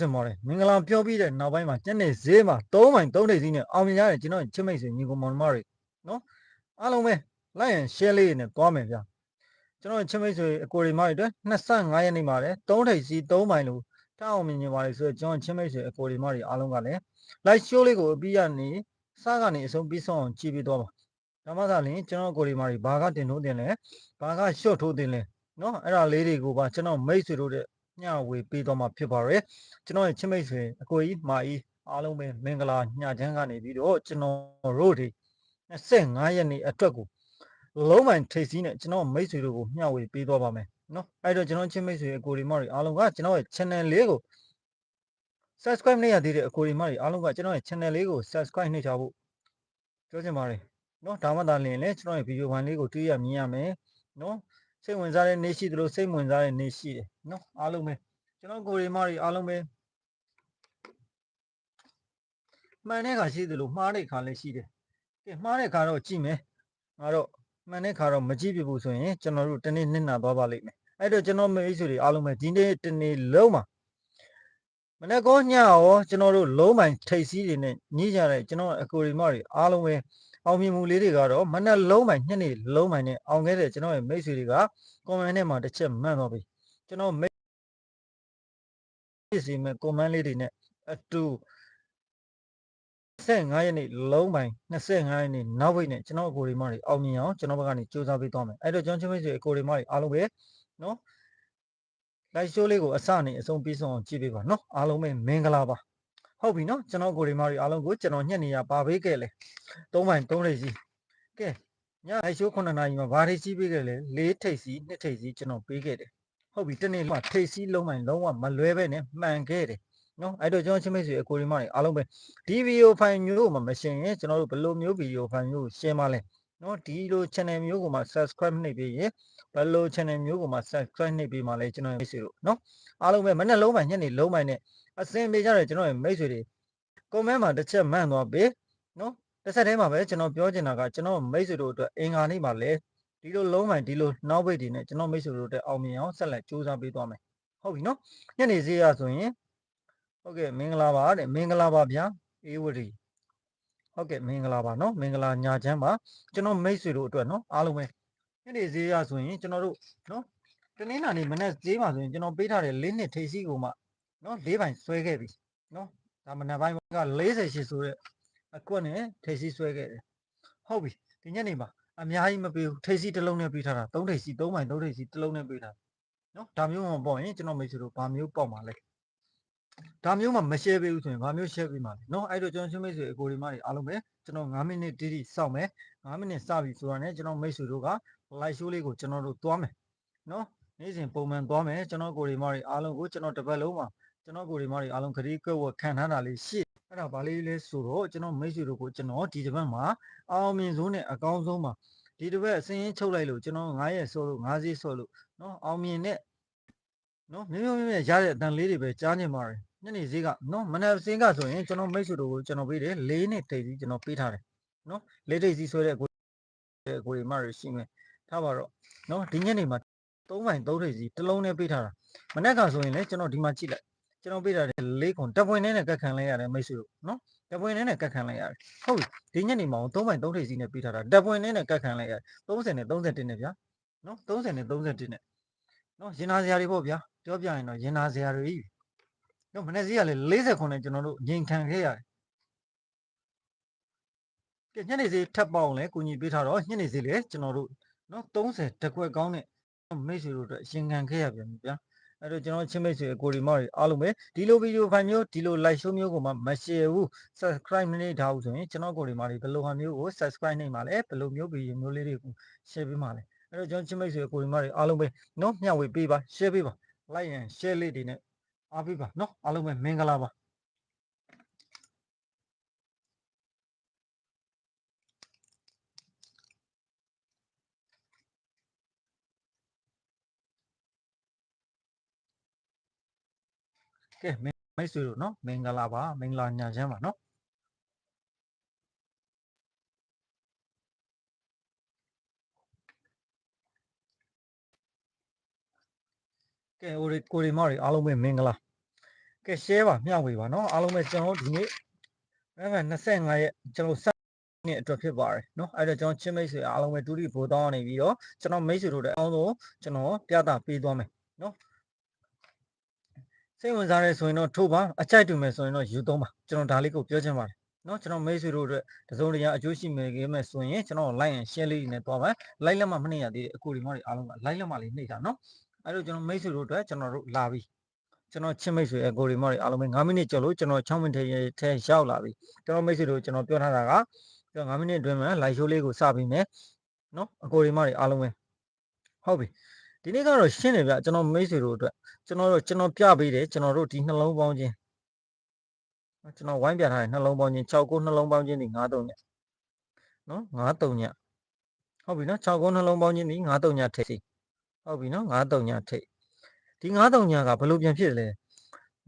စင်မော်တယ်မင်္ဂလာပြောပြီးတဲ့နောက်ပိုင်းမှာညနေဈေးမှာ3မိုင်3ထိပ်စီးနဲ့အောင်မြင်ရတယ်ကျွန်တော်ချစ်မိတ်ဆွေညီကောင်မောင်နှမတွေနော်အားလုံးပဲလိုက်ရင် share လေးနဲ့သွားမယ်ဗျာကျွန်တော်ချစ်မိတ်ဆွေအကိုတွေမတွေအတွက်25ရက်နေ့မှာလည်း3ထိပ်စီး3မိုင်လို့ထအောင်မြင်နေပါလေဆိုတော့ကျွန်တော်ချစ်မိတ်ဆွေအကိုတွေမတွေအားလုံးကလည်း live show လေးကိုအပြီးရနေစားကနေအဆုံးပြီးဆုံးအောင်ကြည့်ပြီးသွားပါဒါမှသာလျှင်ကျွန်တော်ကိုယ်ဒီမာတွေဘာကတင်ထိုးတင်လဲဘာကရှော့ထိုးတင်လဲเนาะအဲ့ဒါလေးတွေကိုပါကျွန်တော်မိတ်ဆွေတို့တဲ့ ညဝေပေးတော့မှာဖြစ်ပါရယ်ကျွန်တော်ရဲ့ချစ်မိတ်ဆွေအကိုကြီးမာကြီးအားလုံးပဲမင်္ဂလာညချမ်းကနေပြီးတော့ကျွန်တော်တို့ဒီ25ရက်နေ့အတွက်ကိုလုံးဝထိတ်စီးနဲ့ကျွန်တော်မိတ်ဆွေတို့ကိုမျှဝေပေးသွားပါမယ်နော်အဲ့တော့ကျွန်တော်ချစ်မိတ်ဆွေအကိုရီမော်ရီအားလုံးကကျွန်တော်ရဲ့ channel လေးကို subscribe နေရသေးတဲ့အကိုရီမော်ရီအားလုံးကကျွန်တော်ရဲ့ channel လေးကို subscribe နှိပ်ချဖို့ပြောချင်ပါတယ်နော်ဒါမှသာလျှင်လည်းကျွန်တော်ရဲ့ video ဘန်လေးကိုတွေ့ရမြင်ရမယ်နော် စိတ်ဝင်စားတဲ့နေ့ရှိသလိုစိတ်ဝင်စားတဲ့နေ့ရှိတယ်နော်အားလုံးပဲကျွန်တော်ကိုရီမာတွေအားလုံးပဲမှန်တဲ့ခါရှိသလိုမှားတဲ့ခါလည်းရှိတယ်ကဲမှားတဲ့ခါတော့ကြည့်မယ်ငါတော့မှန်တဲ့ခါတော့မကြည့်ပြဘူးဆိုရင်ကျွန်တော်တို့တနေ့နှစ်နာသွားပါလိမ့်မယ်အဲ့တော့ကျွန်တော်မိတ်ဆွေတွေအားလုံးပဲဒီနေ့တနေ့လုံးမှာမနေ့ကညရောကျွန်တော်တို့လုံးပိုင်ထိတ်စည်းတွေနဲ့ညှိကြတဲ့ကျွန်တော်အကိုရီမာတွေအားလုံးပဲ အောင်မြင်မှုလေးတွေကတော့မနေ့လုံးမိုင်ညနေလုံးမိုင်နဲ့အောင်ခဲ့တဲ့ကျွန်တော်ရဲ့မိတ်ဆွေတွေကကွန်မန့်ထဲမှာတစ်ချက်မှန်သွားပြီကျွန်တော်မိတ်ဆွေမဲ့ကွန်မန့်လေးတွေနဲ့အတူ25ရက်နေ့လုံးမိုင်25ရက်နေ့နောက်ဝိတ်နဲ့ကျွန်တော်အကိုရီမတွေအောင်မြင်အောင်ကျွန်တော်ဘက်ကနေစူးစမ်းပေးသွားမယ်အဲ့တော့ကျွန်တော်ချင်းမိတ်ဆွေအကိုရီမတွေအားလုံးပဲနော် live show လေးကိုအစနေအဆုံးပြီးဆုံးအောင်ကြည့်ပေးပါနော်အားလုံးပဲမင်္ဂလာပါ ဟုတ်ပြီနော်ကျွန်တော်ကိုရီမာရီအားလုံးကိုကျွန်တော်ညက်နေရပါပေးခဲ့လေ၃မိုင်၃ထိပ်စီကဲည live show 9နာရီမှာဘာထိပ်စီပေးခဲ့လဲ၄ထိပ်စီ2ထိပ်စီကျွန်တော်ပေးခဲ့တယ်ဟုတ်ပြီတနေ့မှထိပ်စီလုံးမိုင်လုံးဝမလွဲပဲနဲ့မှန်ခဲ့တယ်နော်အဲ့တော့ကျွန်တော်ချင်းမိတ်ဆွေအကိုရီမာရီအားလုံးပဲဒီဗီဒီယိုဖိုင်မျိုးမှာမရှင်းရင်ကျွန်တော်တို့ဘယ်လိုမျိုးဗီဒီယိုဖိုင်မျိုးကိုရှင်းပါလဲ နော်ဒီလို channel မျိုးကိုမှ subscribe နှိပ်ပြီးရင်ဘယ်လို channel မျိုးကိုမှ subscribe နှိပ်ပြီးမှလဲကျွန်တော်မိတ်ဆွေတို့နော်အားလုံးပဲမနေ့လုံးပိုင်းညနေလုံးပိုင်းနဲ့အစင်ပေးကြတဲ့ကျွန်တော်ရဲ့မိတ်ဆွေတွေ comment မှာတစ်ချက်မှန်သွားပြီနော်တစ်ဆက်တည်းမှာပဲကျွန်တော်ပြောချင်တာကကျွန်တော်မိတ်ဆွေတို့အတွက်အင်္ဂါနေ့မှာလဲဒီလိုလုံးပိုင်းဒီလိုနောက်ပိတ်တွေနဲ့ကျွန်တော်မိတ်ဆွေတို့အတွက်အောင်မြင်အောင်ဆက်လက်ကြိုးစားပေးသွားမယ်ဟုတ်ပြီနော်ညနေဈေးရဆိုရင်ဟုတ်ကဲ့မင်္ဂလာပါတဲ့မင်္ဂလာပါဗျာအေးဝတီ ဟုတ်ကဲ့မင်္ဂလာပါနော်မင်္ဂလာညာချမ်းပါကျွန်တော်မိတ်ဆွေတို့အတွက်နော်အားလုံးပဲညနေဈေးရဆိုရင်ကျွန်တော်တို့နော်တနင်္လာနေ့မနေ့ဈေးမှာဆိုရင်ကျွန်တော်ပေးထားတဲ့၄နှစ်ထိပ်စီကိုမှနော်၄ပိုင်ဆွဲခဲ့ပြီနော်ဒါမနေ့ပိုင်းက48ဆိုတဲ့အကွက်နဲ့ထိပ်စီဆွဲခဲ့တယ်ဟုတ်ပြီဒီညနေမှာအများကြီးမပေးဘူးထိပ်စီတစ်လုံးနဲ့ပေးထားတာ၃ထိပ်စီ၃ပိုင်၃ထိပ်စီတစ်လုံးနဲ့ပေးထားနော်ဒါမျိုးမှပေါ့ရင်ကျွန်တော်မိတ်ဆွေတို့ဘာမျိုးပေါ့မှာလဲ ဒါမျိုးမှမ share ပေးဘူးဆိုရင်ဘာမျိုး share ပေးမှာလဲเนาะအဲ့တော့ကျွန်တော်ချင်းမိတ်ဆွေအကိုဒီမတွေအားလုံးပဲကျွန်တော်9မိနစ်တိတိစောင့်မယ်9မိနစ်စပြီဆိုတာနဲ့ကျွန်တော်မိတ်ဆွေတို့က live show လေးကိုကျွန်တော်တို့သွားမယ်เนาะနေ့စဉ်ပုံမှန်သွားမယ်ကျွန်တော်ကိုဒီမတွေအားလုံးကိုကျွန်တော်တစ်ပတ်လုံးမှာကျွန်တော်ကိုဒီမတွေအားလုံးခရီးကွက်ဝက်ခံထားတာလေးရှိအဲ့ဒါဘာလေးလဲဆိုတော့ကျွန်တော်မိတ်ဆွေတို့ကိုကျွန်တော်ဒီတစ်ပတ်မှာအောင်မြင်ဆုံးနဲ့အကောင်းဆုံးမှာဒီတစ်ပတ်အစင်းချုပ်လိုက်လို့ကျွန်တော်9ရက်ဆိုလို့9စီးဆိုလို့เนาะအောင်မြင်တဲ့ နော်မြမြမြရတဲ့အတန်လေးတွေပဲကြားနေပါတယ်ညနေဈေးကနော်မနက်စင်းကဆိုရင်ကျွန်တော်မိတ်ဆွေတို့ကိုကျွန်တော်ပေးတယ်၄နှစ်တိတ်စီကျွန်တော်ပေးထားတယ်နော်လေးတိတ်စီဆွဲတဲ့ကိုတဲ့ကိုရီမရရှိမယ်ထားပါတော့နော်ဒီညနေမှာ၃ပိုင်၃ထိပ်စီတစ်လုံးနဲ့ပေးထားတာမနက်ကဆိုရင်လည်းကျွန်တော်ဒီမှာကြည့်လိုက်ကျွန်တော်ပေးထားတယ်၄ခွန်တပ်ပွင့်နဲ့နဲ့ကတ်ခံလိုက်ရတယ်မိတ်ဆွေတို့နော်တပ်ပွင့်နဲ့နဲ့ကတ်ခံလိုက်ရတယ်ဟုတ်ပြီဒီညနေမှာ၃ပိုင်၃ထိပ်စီနဲ့ပေးထားတာတပ်ပွင့်နဲ့နဲ့ကတ်ခံလိုက်ရတယ်30နဲ့31နဲ့ဗျာနော်30နဲ့31နဲ့နော်ရင်နာစရာတွေပေါ့ဗျာ ပြောပြရင်တော့ရင်နာစရာတွေကြီးနော်မနေ့စီကလည်း40ခုနဲ့ကျွန်တော်တို့ငြိမ်ခံခဲ့ရတယ်ကဲညနေစီထပ်ပေါအောင်လဲကုညီပေးထားတော့ညနေစီလေကျွန်တော်တို့နော်30တကွက်ကောင်းနဲ့မိတ်ဆွေတို့အတွက်ရှင်ခံခဲ့ရပြန်ပြီဗျာအဲ့တော့ကျွန်တော်ချင်းမိတ်ဆွေကိုရီမော်တွေအားလုံးပဲဒီလိုဗီဒီယိုဖိုင်မျိုးဒီလို live show မျိုးကိုမှမ share ဘူး subscribe မနေထားဘူးဆိုရင်ကျွန်တော်ကိုရီမော်တွေဘယ်လိုဟာမျိုးကို subscribe နေမှာလဲဘယ်လိုမျိုးဗီဒီယိုမျိုးလေးတွေကို share ပေးမှာလဲအဲ့တော့ကျွန်တော်ချင်းမိတ်ဆွေကိုရီမော်တွေအားလုံးပဲနော်မျှဝေပေးပါ share ပေးပါ like and share လေးတွေနဲ့အားပေးပါနော်အားလုံးပဲမင်္ဂလာပါကဲမိတ်မိတ်ဆွေတို့နော်မင်္ဂလာပါမင်္ဂလာညချမ်းပါနော် ကဲဟိုကိုရီမော်တွေအားလုံးပဲမင်္ဂလာ ကဲ share ပါမျှဝေပါเนาะအားလုံးပဲကျွန်တော်တို့ဒီနေ့အဲ့ဒါ25ရက်ကျွန်တော်စနေ့အတွက်ဖြစ်ပါတယ်เนาะအဲ့တော့ကျွန်တော်ချင်းမိတ်ဆွေအားလုံးပဲဒုတိယဘိုးတောင်းနေပြီးတော့ကျွန်တော်မိတ်ဆွေတို့တဲ့အအောင်ဆုံးကျွန်တော်ပြတာပေးသွားမယ်เนาะစိတ်ဝင်စားရဲဆိုရင်တော့ထိုးပါအကြိုက်တူမယ်ဆိုရင်တော့ယူသုံးပါကျွန်တော်ဒါလေးကိုပြောချင်ပါတယ်เนาะကျွန်တော်မိတ်ဆွေတို့အတွက်တစုံတရာအကျိုးရှိမယ်ခဲ့မယ်ဆိုရင်ကျွန်တော် like and share လေးတွေနဲ့သွားပါ like လက်မမနှိမ့်ရသေးတဲ့အကူဒီမောတွေအားလုံးက like လက်မလေးနှိမ့်တာเนาะ အဲ့တော့ကျွန်တော်မိတ်ဆွေတို့အတွက်ကျွန်တော်တို့လာပြီကျွန်တော်ချင်းမိတ်ဆွေအကိုရီမော်တွေအားလုံးပဲ9မိနစ်ကျော်လို့ကျွန်တော်6မိနစ်ထဲရောက်လာပြီကျွန်တော်မိတ်ဆွေတို့ကျွန်တော်ပြောထားတာကကျွန်တော်9မိနစ်အတွင်းမှာ live show လေးကိုစပြီးမယ်နော်အကိုရီမော်တွေအားလုံးပဲဟုတ်ပြီဒီနေ့ကတော့ရှင်းတယ်ဗျကျွန်တော်မိတ်ဆွေတို့အတွက်ကျွန်တော်တို့ကျွန်တော်ပြပေးတယ်ကျွန်တော်တို့ဒီနှလုံးပေါင်းခြင်းကျွန်တော်ဝိုင်းပြထားတယ်နှလုံးပေါင်းခြင်း6ကိုနှလုံးပေါင်းခြင်းဒီ9တုံညနော်9တုံညဟုတ်ပြီနော်6ကိုနှလုံးပေါင်းခြင်းဒီ9တုံညထည့်စီ ဟုတ်ပြီနော်93ညထိပ်ဒီ93ညကဘယ်လိုပြန်ဖြစ်လဲ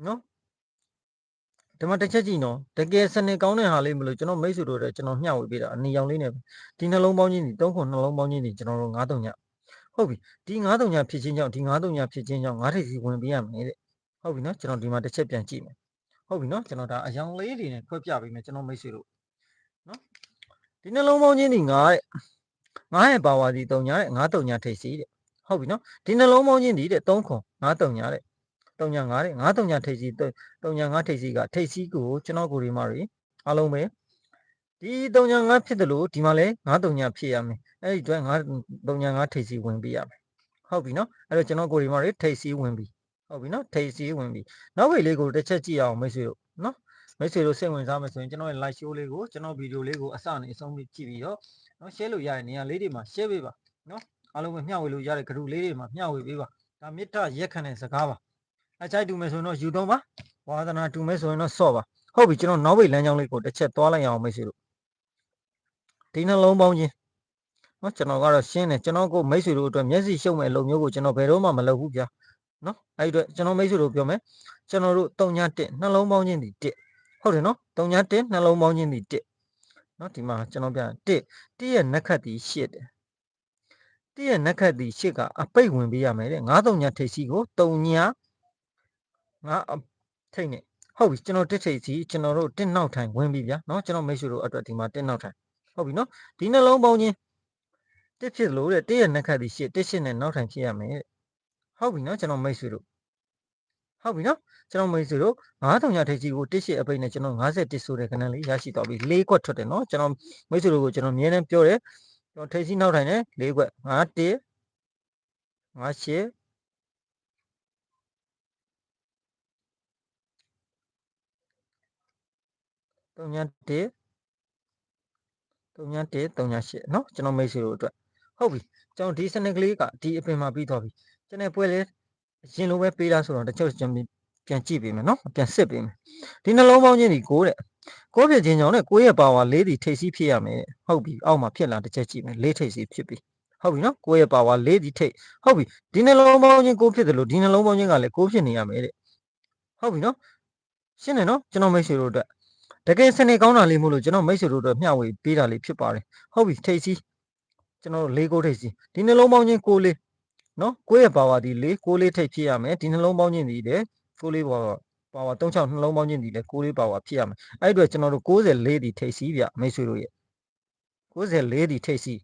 နော်ဒီမှာတစ်ချက်ကြည့်နော်တကယ်စနစ်ကောင်းတဲ့ဟာလေးမလို့ကျွန်တော်မိတ်ဆွေတို့လည်းကျွန်တော်မျှဝေပေးတာအနေရောင်လေးနဲ့ဒီနှလုံးပေါင်းခြင်းဒီ3ခုနှလုံးပေါင်းခြင်းဒီကျွန်တော်တို့93ညဟုတ်ပြီဒီ93ညဖြစ်ခြင်းကြောင့်ဒီ93ညဖြစ်ခြင်းကြောင့်9ထိပ်စီဝင်ပေးရမယ်တဲ့ဟုတ်ပြီနော်ကျွန်တော်ဒီမှာတစ်ချက်ပြန်ကြည့်မယ်ဟုတ်ပြီနော်ကျွန်တော်ဒါအယောင်လေးတွေနဲ့ခွဲပြပေးမယ်ကျွန်တော်မိတ်ဆွေတို့နော်ဒီနှလုံးပေါင်းခြင်းဒီ9တဲ့9ရဲ့ပါဝါဒီ3ညတဲ့9 3ညထိပ်စီတဲ့ ဟုတ်ပြီနော်ဒီနှလုံးပေါင်းခြင်းဒီတဲ့3ခွန်9 3ညတဲ့3ည9တဲ့9 3ညထိပ်စီ3ည9ထိပ်စီကထိပ်စီကိုကျွန်တော်ကိုရီမတွေအားလုံးပဲဒီ3ည9ဖြစ်တယ်လို့ဒီမှာလဲ9 3ညဖြစ်ရမယ်အဲ့ဒီအတွက်9 3ည9ထိပ်စီဝင်ပေးရမယ်ဟုတ်ပြီနော်အဲ့တော့ကျွန်တော်ကိုရီမတွေထိပ်စီဝင်ပြီးဟုတ်ပြီနော်ထိပ်စီဝင်ပြီးနောက်ဝေးလေးကိုတစ်ချက်ကြည့်အောင်မိတ်ဆွေတို့နော်မိတ်ဆွေတို့စိတ်ဝင်စားမယ်ဆိုရင်ကျွန်တော်ရဲ့ live show လေးကိုကျွန်တော်ဗီဒီယိုလေးကိုအစနဲ့အဆုံးကြည့်ပြီးတော့နော် share လို့ရတဲ့နေရာလေးတွေမှာ share ပေးပါနော် အားလုံးပဲမျှဝေလို့ရတဲ့ group လေးတွေမှာမျှဝေပေးပါဒါမေတ္တာရက်ခံတဲ့စကားပါအကြိုက်တူမယ်ဆိုရင်တော့ယူသုံးပါဝါသနာတူမယ်ဆိုရင်တော့ဆော့ပါဟုတ်ပြီကျွန်တော်နောက်ဝေးလမ်းကြောင်းလေးကိုတစ်ချက်သွားလိုက်အောင်မိတ်ဆွေတို့ဒီနှလုံးပေါင်းခြင်းနော်ကျွန်တော်ကတော့ရှင်းတယ်ကျွန်တော်ကိုမိတ်ဆွေတို့အတွက်မျက်စိရှုံမဲ့အလုပ်မျိုးကိုကျွန်တော်ဘယ်တော့မှမလုပ်ဘူးဗျာနော်အဲ့ဒီအတွက်ကျွန်တော်မိတ်ဆွေတို့ပြောမယ်ကျွန်တော်တို့3ည1နှလုံးပေါင်းခြင်းဒီ1ဟုတ်တယ်နော်3ည1နှလုံးပေါင်းခြင်းဒီ1နော်ဒီမှာကျွန်တော်ပြန်1 1ရဲ့နက်ခတ်ဒီ8တယ် 1ရဲ့နက်ခတ်ဒီ8ကအပိတ်ဝင်ပေးရမယ်တဲ့9 3ညထိပ်စီကို3ညငါထိတ်နေဟုတ်ပြီကျွန်တော်တစ်ထိပ်စီကျွန်တော်တို့တစ်နောက်ထိုင်ဝင်ပြီဗျာနော်ကျွန်တော်မိတ်ဆွေတို့အတွက်ဒီမှာတစ်နောက်ထိုင်ဟုတ်ပြီနော်ဒီနှလုံးပေါင်းခြင်းတစ်ဖြစ်လို့တဲ့တစ်ရဲ့နက်ခတ်ဒီ8တစ်ရှစ်နဲ့နောက်ထိုင်ဖြစ်ရမယ်တဲ့ဟုတ်ပြီနော်ကျွန်တော်မိတ်ဆွေတို့ဟုတ်ပြီနော်ကျွန်တော်မိတ်ဆွေတို့9000ညထိပ်ကြီးကိုတစ်ရှစ်အပိတ်နဲ့ကျွန်တော်51ဆိုတဲ့ခဏလေးရရှိသွားပြီ၄ခွက်ထွက်တယ်နော်ကျွန်တော်မိတ်ဆွေတို့ကိုကျွန်တော်မြဲတမ်းပြောတယ် ကျွန်တော်ထိပ်စီနောက်ထိုင်နဲ့၄ခွက်51 58 3ည1 3ည1 3ည8เนาะကျွန်တော်မိတ်ဆွေတို့အတွက်ဟုတ်ပြီကျွန်တော်ဒီစနစ်ကလေးကဒီအပင်မှာပြီးသွားပြီကျွန်တော်ပွဲလဲအရင်လိုပဲပေးတာဆိုတော့တချို့ကျွန်တော်ပြန်ကြည့်ပေးမယ်เนาะပြန်စစ်ပေးမယ်ဒီနှလုံးပေါင်းခြင်းဒီ9တဲ့ 9ဖြစ်ခြင်းကြောင့်ね9ရဲ့ပါဝါ4ဒီထိပ်စီးဖြစ်ရမယ်ဟုတ်ပြီအောက်မှာဖြစ်လာတစ်ချက်ကြည့်မယ်4ထိပ်စီးဖြစ်ပြီဟုတ်ပြီနော်9ရဲ့ပါဝါ4ဒီထိပ်ဟုတ်ပြီဒီနှလုံးပေါင်းခြင်း9ဖြစ်တယ်လို့ဒီနှလုံးပေါင်းခြင်းကလည်း9ဖြစ်နေရမယ်တဲ့ဟုတ်ပြီနော်ရှင်းတယ်နော်ကျွန်တော်မိတ်ဆွေတို့အတွက်တကယ်စနေကောင်းတာလေးမို့လို့ကျွန်တော်မိတ်ဆွေတို့အတွက်မျှဝေပေးတာလေးဖြစ်ပါတယ်ဟုတ်ပြီထိတ်စီကျွန်တော်လေးကိုထိတ်စီဒီနှလုံးပေါင်းချင်းကိုလေးနော်ကိုယ့်ရဲ့ပါဝါဒီလေးကိုလေးထိတ်ဖြစ်ရမယ်ဒီနှလုံးပေါင်းချင်းဒီလေကိုလေးပါဝါ ပါဝါ36နှလုံးပေါင်းချင်းဒီလေကိုလေးပါဝါဖြစ်ရမယ်အဲ့အတွက်ကျွန်တော်တို့64ဒီထိတ်စီဗျမိတ်ဆွေတို့ရဲ့64ဒီထိတ်စီ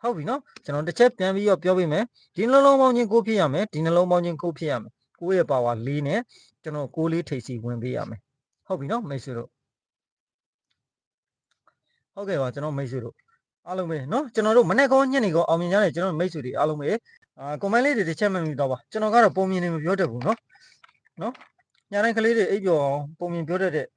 ဟုတ်ပြီနော်ကျွန်တော်တစ်ချက်ပြန်ပြီးတော့ပြောပေးမယ်ဒီနှလုံးပေါင်းချင်းကိုဖြစ်ရမယ်ဒီနှလုံးပေါင်းချင်းကိုဖြစ်ရမယ်ကိုယ့်ရဲ့ပါဝါ၄နဲ့ကျွန်တော်ကိုလေးထိတ်စီဝင်ပေးရမယ်ဟုတ်ပြီနော်မိတ်ဆွေတို့ဟုတ်ကဲ့ပါကျွန်တော်မိတ်ဆွေတို့အားလုံးပဲเนาะကျွန်တော်တို့မနေ့ကောညနေကောအောင်မြင်ကြတယ်ကျွန်တော်မိတ်ဆွေတွေအားလုံးပဲအာကွန်မန့်လေးတွေတစ်ချက်မှမမြင်တော့ပါကျွန်တော်ကတော့ပုံမြင်နေမပြောတတ်ဘူးเนาะเนาะ ညာတိုင်းကလေးတွေအိပ်ပျော်အောင်ပုံမြင်ပြောတတ်တဲ့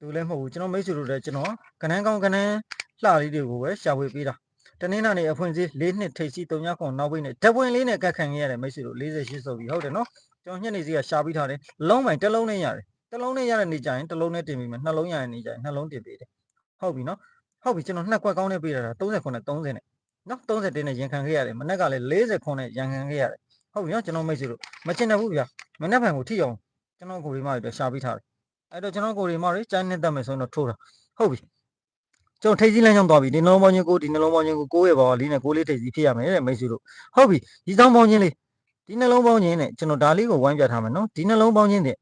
လူလည်းမဟုတ်ဘူးကျွန်တော်မိတ်ဆွေတို့လည်းကျွန်တော်ကနန်းကောင်းကနန်းလှလေးတွေကိုပဲရှာဖွေပေးတာတနင်္လာနေ့အဖွင့်စည်း၄နှစ်ထိပ်စီ၃ညခွန်နောက်ပိတ်နဲ့ဓပွင့်လေးနဲ့ကတ်ခံခဲ့ရတယ်မိတ်ဆွေတို့48ဆိုပြီးဟုတ်တယ်နော်ကျွန်တော်ညနေစီကရှာပြီးထားတယ်လုံးပိုင်တစ်လုံးနဲ့ရတယ်တစ်လုံးနဲ့ရတဲ့နေကြရင်တစ်လုံးနဲ့တင်ပြီးမှနှလုံးရတဲ့နေကြရင်နှလုံးတင်ပေးတယ်ဟုတ်ပြီနော်ဟုတ်ပြီကျွန်တော်နှစ်ကွက်ကောင်းနဲ့ပေးတာ39 30နဲ့နော်30တင်းနဲ့ရင်ခံခဲ့ရတယ်မနက်ကလည်း49နဲ့ရင်ခံခဲ့ရတယ်ဟုတ်ပြီနော်ကျွန်တော်မိတ်ဆွေတို့မချင်တော့ဘူးဗျာမနက်ဖြန်ကိုထိအောင် ကျွန်တော်ကိုရီမတွေရှာပြီးထားတယ်အဲ့တော့ကျွန်တော်ကိုရီမတွေကျန်းနေတတ်မယ်ဆိုရင်တော့ထိုးတာဟုတ်ပြီကျွန်တော်ထိတ်ကြီးလမ်းကြောင်းသွားပြီဒီနှလုံးပေါင်းချင်းကိုဒီနှလုံးပေါင်းချင်းကိုကိုယ့်ရဲ့ဘာလေးနဲ့ကိုလေးထိတ်ကြီးဖြစ်ရမယ်တဲ့မိတ်ဆွေတို့ဟုတ်ပြီဒီတောင်းပေါင်းချင်းလေးဒီနှလုံးပေါင်းချင်းနဲ့ကျွန်တော်ဒါလေးကိုဝိုင်းပြထားမယ်နော်ဒီနှလုံးပေါင်းချင်းတဲ့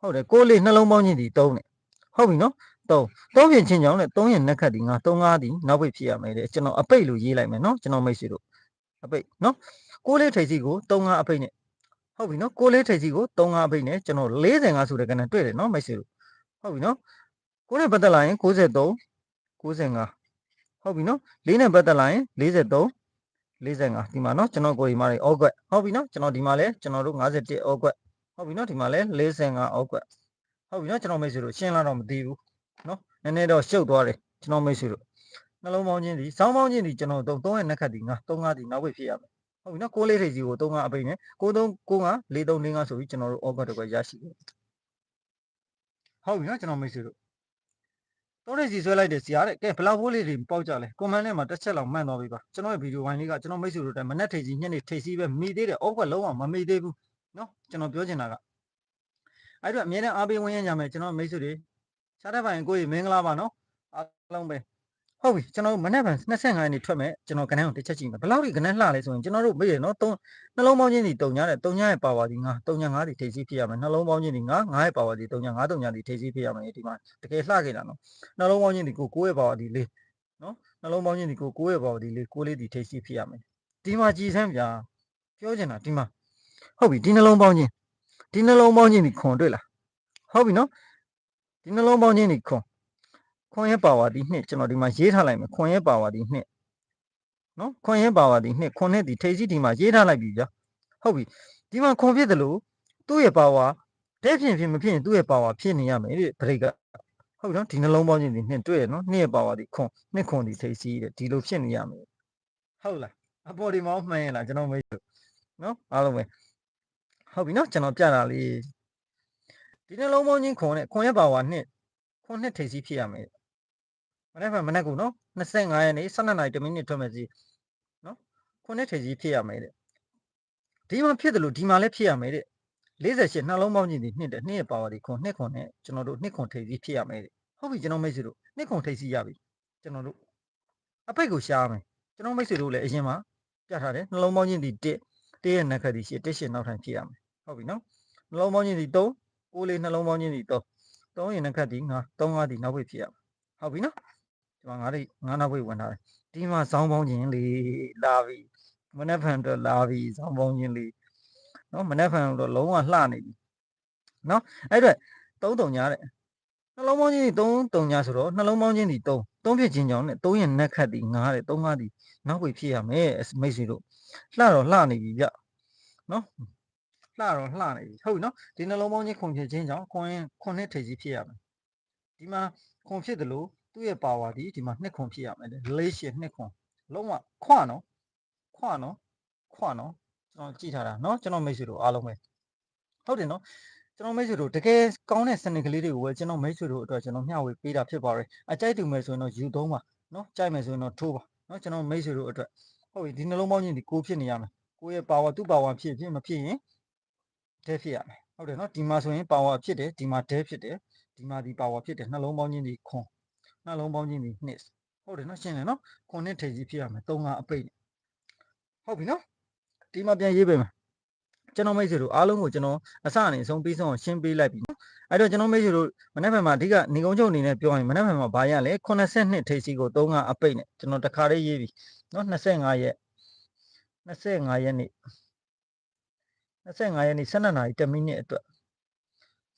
ဟုတ်တယ်ကိုလေးနှလုံးပေါင်းခြင်းဒီ3နဲ့ဟုတ်ပြီနော်3 3ပြင်ချင်းကြောင့်နဲ့3ရဲ့နက်ခတ်ဒီငါ3 5ဒီနောက်ပိတ်ဖြစ်ရမယ်တဲ့ကျွန်တော်အပိတ်လို့ရေးလိုက်မယ်နော်ကျွန်တော်မိတ်ဆွေတို့အပိတ်နော်ကိုလေးထိပ်စီကို3 5အပိတ်နဲ့ ဟုတ်ပြီနော်ကိုလေးထိပ်စီကို3 5အပိတ်နဲ့ကျွန်တော်45ဆိုတဲ့ကဏ္ဍတွေ့တယ်နော်မိတ်ဆွေတို့ဟုတ်ပြီနော်ကိုနဲ့ပတ်သက်လာရင်63 95ဟုတ်ပြီနော်လေးနဲ့ပတ်သက်လာရင်43 45ဒီမှာနော်ကျွန်တော်ကိုဒီမှာဩကွက်ဟုတ်ပြီနော်ကျွန်တော်ဒီမှာလဲကျွန်တော်တို့51ဩကွက်ဟုတ်ပြီနော်ဒီမှာလဲ45ဩကွက်ဟုတ်ပြီနော်ကျွန်တော်မိတ်ဆွေတို့ရှင်းလာတော့မသိဘူးနော်နည်းနည်းတော့ရှုပ်သွားတယ်ကျွန်တော်မိတ်ဆွေတို့နှလုံးပေါင်းခြင်းဒီစောင်းပေါင်းခြင်းဒီကျွန်တော်သုံးသုံးရဲ့နှက်ခတ်ဒီငါ3 5ဒီနောက်ဝိတ်ဖြစ်ရမယ် ဟုတ်ပြီနော်6လေးထိပ်စီကို3 5အပိတ်နဲ့6 3 9 5 4 3 4 5ဆိုပြီးကျွန်တော်တို့ဩကွက်တစ်ခွက်ရရှိတယ်ဟုတ်ပြီနော်ကျွန်တော်မိတ်ဆွေတို့တော့ရစီဆွဲလိုက်တယ်စီရတဲ့ကဲဘလောက်ဖိုးလေးတွေပေါက်ကြလဲကွန်မန့်ထဲမှာတစ်ချက်လောက်မှန်သွားပြီပါကျွန်တော်ရဲ့ဗီဒီယိုဝိုင်းလေးကကျွန်တော်မိတ်ဆွေတို့တိုင်မနဲ့ထိပ်စီညနေထိပ်စီပဲမိသေးတယ်ဩကွက်လုံးဝမမိသေးဘူးနော်ကျွန်တော်ပြောချင်တာကအဲ့တော့အမြဲတမ်းအားပေးဝင်ရကြမယ်ကျွန်တော်မိတ်ဆွေတွေခြားတဲ့ပိုင်းကိုကြီးမင်္ဂလာပါနော်အားလုံးပဲ ဟုတ်ပြီကျွန်တော်တို့မနေ့က25ရက်နေ့ထွက်မယ်ကျွန်တော်ကနန်းကိုတစ်ချက်ကြည့်မယ်ဘယ်လောက်ဒီကနန်းလှလဲဆိုရင်ကျွန်တော်တို့မေးရနော်သုံးနှလုံးပေါင်းချင်းဒီတုံညာတဲ့တုံညာရဲ့ပါဝါဒီငါတုံညာငါဒီထိပ်စီဖြစ်ရမယ်နှလုံးပေါင်းချင်းဒီငါငါရဲ့ပါဝါဒီတုံညာငါတုံညာဒီထိပ်စီဖြစ်ရမယ်ဒီမှာတကယ်လှခဲ့တာနော်နှလုံးပေါင်းချင်းဒီကိုကိုရဲ့ပါဝါဒီလေးနော်နှလုံးပေါင်းချင်းဒီကိုကိုရဲ့ပါဝါဒီလေးကိုလေးဒီထိပ်စီဖြစ်ရမယ်ဒီမှာကြည်စမ်းပြပြောချင်တာဒီမှာဟုတ်ပြီဒီနှလုံးပေါင်းချင်းဒီနှလုံးပေါင်းချင်းဒီခွန်တွေ့လားဟုတ်ပြီနော်ဒီနှလုံးပေါင်းချင်းဒီခွန် ခွန်ရဲ့ပါဝါဒီနှစ်ကျွန်တော်ဒီမှာရေးထားလိုက်မယ်ခွန်ရဲ့ပါဝါဒီနှစ်နော်ခွန်ရဲ့ပါဝါဒီနှစ်ခွန်နဲ့ဒီထိပ်စီဒီမှာရေးထားလိုက်ပြီဗျာဟုတ်ပြီဒီမှာခွန်ဖြစ်တယ်လို့သူ့ရဲ့ပါဝါတဲ့ဖြစ်ဖြစ်မဖြစ်ရင်သူ့ရဲ့ပါဝါဖြစ်နေရမယ်တဲ့ဘရိတ်ကဟုတ်ပြီနော်ဒီနှလုံးပေါင်းချင်းဒီနှစ်တွေ့ရနော်နှစ်ရဲ့ပါဝါဒီခွန်နှစ်ခွန်ဒီထိပ်စီတဲ့ဒီလိုဖြစ်နေရမယ်ဟုတ်လားအပေါ်ဒီမောင်းမှန်ရလားကျွန်တော်မေးလို့နော်အားလုံးပဲဟုတ်ပြီနော်ကျွန်တော်ပြတာလေးဒီနှလုံးပေါင်းချင်းခွန်နဲ့ခွန်ရဲ့ပါဝါနှစ်ခွန်နှစ်ထိပ်စီဖြစ်ရမယ်မ နေ့ကမနေ့ကနော်25ရက်နေ့12နာရီ10မိနစ်ထွက်မယ်စီနော်ခွန်နှစ်ထိပ်စီဖြစ်ရမယ်တဲ့ဒီမှာဖြစ်တယ်လို့ဒီမှာလည်းဖြစ်ရမယ်တဲ့48နှလုံးပေါင်းချင်းဒီနှစ်တဲ့နှစ်ရဲ့ပါဝါဒီခွန်နှစ်ခွန်နဲ့ကျွန်တော်တို့နှစ်ခွန်ထိပ်စီဖြစ်ရမယ်တဲ့ဟုတ်ပြီကျွန်တော်မိတ်ဆွေတို့နှစ်ခွန်ထိပ်စီရပြီကျွန်တော်တို့အပိတ်ကိုရှားမယ်ကျွန်တော်မိတ်ဆွေတို့လည်းအရင်မှာပြထားတယ်နှလုံးပေါင်းချင်းဒီ1တရဲ့နက်ခတ်ဒီရှိ1ရှင်နောက်ထိုင်ဖြစ်ရမယ်ဟုတ်ပြီနော်နှလုံးပေါင်းချင်းဒီ3ကိုလေးနှလုံးပေါင်းချင်းဒီ3 3ရင်နက်ခတ်ဒီ9 3 5ဒီနောက်ဝိတ်ဖြစ်ရမယ်ဟုတ်ပြီနော် ဒီမှာငါးဒီငါးနောက်ဝိတ်ဝင်ထားတယ်ဒီမှာဇောင်းပေါင်းချင်းလေးလာပြီမနက်ဖြန်တော့လာပြီဇောင်းပေါင်းချင်းလေးနော်မနက်ဖြန်တော့လုံးဝလှနေပြီနော်အဲ့အတွက်3တုံညာတဲ့နှလုံးပေါင်းချင်းဒီ3တုံညာဆိုတော့နှလုံးပေါင်းချင်းဒီ3 3ဖြစ်ချင်းကြောင့်နဲ့3ရင်နက်ခတ်ဒီ9တဲ့3 5ဒီနောက်ဝိတ်ဖြစ်ရမယ်မိတ်ဆွေတို့လှတော့လှနေပြီဗျနော်လှတော့လှနေပြီဟုတ်ပြီနော်ဒီနှလုံးပေါင်းချင်းခုန်ဖြစ်ခြင်းကြောင့်ခွန်ခွန်နဲ့ထိပ်ကြီးဖြစ်ရမယ်ဒီမှာခွန်ဖြစ်တယ်လို့ သူ့ရဲ့ပါဝါဒီဒီမှာနှစ်ခွန်ဖြစ်ရမယ်လေးရှင်နှစ်ခွန်လုံးဝခွနော်ခွနော်ခွနော်ကျွန်တော်ကြည့်ထားတာနော်ကျွန်တော်မိတ်ဆွေတို့အားလုံးပဲဟုတ်တယ်နော်ကျွန်တော်မိတ်ဆွေတို့တကယ်ကောင်းတဲ့စနစ်ကလေးတွေကိုပဲကျွန်တော်မိတ်ဆွေတို့အတွက်ကျွန်တော်မျှဝေပေးတာဖြစ်ပါတယ်အကြိုက်တူမယ်ဆိုရင်တော့ယူသုံးပါနော်ကြိုက်မယ်ဆိုရင်တော့ထိုးပါနော်ကျွန်တော်မိတ်ဆွေတို့အတွက်ဟုတ်ပြီဒီနှလုံးပေါင်းချင်းဒီကိုဖြစ်နေရမယ်ကိုရဲ့ပါဝါသူ့ပါဝါဖြစ်ဖြစ်မဖြစ်ရင်ဒဲဖြစ်ရမယ်ဟုတ်တယ်နော်ဒီမှာဆိုရင်ပါဝါဖြစ်တယ်ဒီမှာဒဲဖြစ်တယ်ဒီမှာဒီပါဝါဖြစ်တယ်နှလုံးပေါင်းချင်းဒီခွန် နှလုံးပေါင်းချင်းဒီနှစ်ဟုတ်တယ်နော်ရှင်းတယ်နော်ခွန်နဲ့ထိပ်ကြီးဖြစ်ရမယ်၃ငါအပိတ်ဟုတ်ပြီနော်ဒီမှာပြန်ရေးပေးမယ်ကျွန်တော်မိတ်ဆွေတို့အားလုံးကိုကျွန်တော်အစအနေဆုံးပြီးဆုံးအောင်ရှင်းပေးလိုက်ပြီနော်အဲ့တော့ကျွန်တော်မိတ်ဆွေတို့မနေ့ကမှအဓိကနေကုန်းချုပ်အနေနဲ့ပြောရင်မနေ့ကမှဘာရလဲ82ထိပ်စီကို3ငါအပိတ်နဲ့ကျွန်တော်တခါလေးရေးပြီနော်25ရက်25ရက်နေ့25ရက်နေ့12နာရီ10မိနစ်အတွက်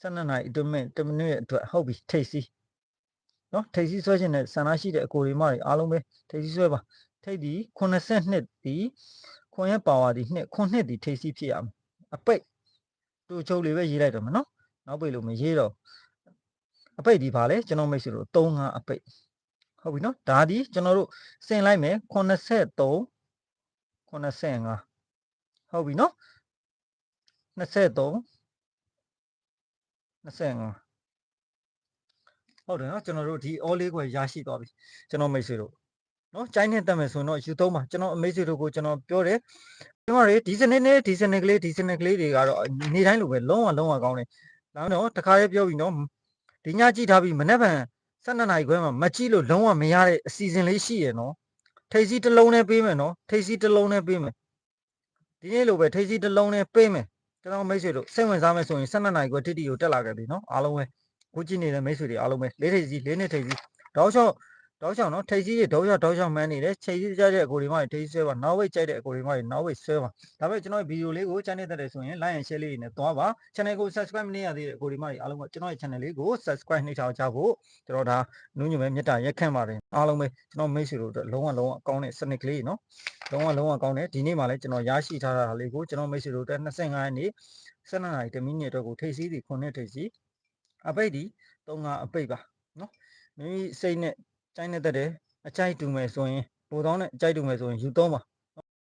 12နာရီအတွင်း10မိနစ်အတွက်ဟုတ်ပြီထိပ်စီ နော်ထိပ်စီဆွဲခြင်းနဲ့ဆန္ဒရှိတဲ့အကိုတွေမတွေအားလုံးပဲထိပ်စီဆွဲပါထိပ်ဒီ82ဒီခွန်ရဲ့ပါဝါဒီနှစ်ခွန်နှစ်ဒီထိပ်စီဖြစ်ရမယ်အပိတ်တူချုပ်လေးပဲရေးလိုက်တော့မယ်နော်နောက်ပိတ်လို့မရေးတော့အပိတ်ဒီပါလေကျွန်တော်မိတ်ဆွေတို့3 5အပိတ်ဟုတ်ပြီနော်ဒါဒီကျွန်တော်တို့ဆင်လိုက်မယ်83 85ဟုတ်ပြီနော်23 25 ဟုတ်တယ်နော်ကျွန်တော်တို့ဒီ all လေးကိုရရှိသွားပြီကျွန်တော်မိတ်ဆွေတို့နော်ကျိုင်းနဲ့တက်မယ်ဆိုရင်တော့ယူသုံးပါကျွန်တော်အမိတ်ဆွေတို့ကိုကျွန်တော်ပြောတယ်ကျွန်တော်တွေဒီစနစ်နဲ့ဒီစနစ်ကလေးဒီစနစ်ကလေးတွေကတော့နေတိုင်းလိုပဲလုံးဝလုံးဝကောင်းတယ်ဒါမှမဟုတ်တခါလေးပြောပြီးနော်ဒီညကြည့်ထားပြီးမနေ့က12နာရီခွဲမှာမကြည့်လို့လုံးဝမရတဲ့အစီအစဉ်လေးရှိရနော်ထိပ်စီတစ်လုံးနဲ့ပေးမယ်နော်ထိပ်စီတစ်လုံးနဲ့ပေးမယ်ဒီနေ့လိုပဲထိပ်စီတစ်လုံးနဲ့ပေးမယ်ကျွန်တော်မိတ်ဆွေတို့စိတ်ဝင်စားမယ်ဆိုရင်12နာရီခွဲတိတိကိုတက်လာခဲ့ပြီနော်အားလုံးပဲ ကိုကြည့်နေတဲ့မိတ်ဆွေတွေအားလုံးပဲလေးထိပ်ကြီးလေးနှစ်ထိပ်ကြီးတောက်လျှောက်တောက်လျှောက်နော်ထိပ်ကြီးတွေတောက်လျှောက်တောက်လျှောက်မှန်းနေတယ်ချိန်ကြီးကြတဲ့အကိုတွေမှထိပ်ကြီးဆွဲပါနောက်ဝိတ်ကြိုက်တဲ့အကိုတွေမှနောက်ဝိတ်ဆွဲပါဒါပေမဲ့ကျွန်တော်ဗီဒီယိုလေးကို channel တက်တယ်ဆိုရင် like and share လေးတွေနဲ့သွားပါ channel ကို subscribe မနေရသေးတဲ့အကိုတွေမှအားလုံးကကျွန်တော်ရဲ့ channel လေးကို subscribe နှိပ်ထားကြဖို့ကျွန်တော်ဒါနူးညွန်ပဲမေတ္တာရက်ခန့်ပါတယ်အားလုံးပဲကျွန်တော်မိတ်ဆွေတို့အတွက်လုံးဝလုံးဝအကောင်းတဲ့စနစ်ကလေးနော်လုံးဝလုံးဝအကောင်းတယ်ဒီနေ့မှလည်းကျွန်တော်ရရှိထားတာလေးကိုကျွန်တော်မိတ်ဆွေတို့အတွက်25ရက်နေ့12နာရီတမိနစ်အတွက်ကိုထိပ်စီးစီခုနှစ်ထိပ်စီး အပိတ်ဒီ3ကအပိတ်ပါနော်မိမိစိတ်နဲ့ကြိုက်နေတဲ့အကြိုက်တူမယ်ဆိုရင်ပိုတောင်းနဲ့အကြိုက်တူမယ်ဆိုရင်ယူသုံးပါ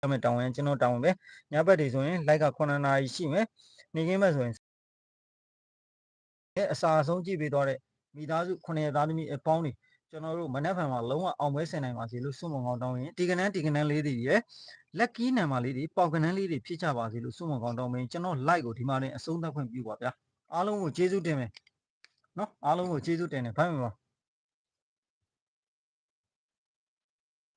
နော်မယ်တောင်းရင်ကျွန်တော်တောင်းပဲညဘက်တွေဆိုရင် like က9နာရီရှိမယ်နေခင်းဘက်ဆိုရင်အစာအဆုံးကြည့်ပေးသွားတဲ့မိသားစု9သားသမီးအပေါင်းတွေကျွန်တော်တို့မနက်ဖြန်မှာလုံးဝအောင်ပွဲဆင်နိုင်ပါစေလို့ဆုမွန်ကောင်းတောင်းရင်ဒီကနန်းဒီကနန်းလေးတွေရယ်လက်ကီးနံပါတ်လေးတွေပေါက်ကနန်းလေးတွေဖြစ်ကြပါစေလို့ဆုမွန်ကောင်းတောင်းမင်းကျွန်တော် like ကိုဒီမှာနေအဆုံးသတ်ခွင့်ပြုပါဗျာအားလုံးကိုကျေးဇူးတင်မယ် နော်အားလုံးကိုကျေးဇူးတင်တယ်ဘိုင်မပါ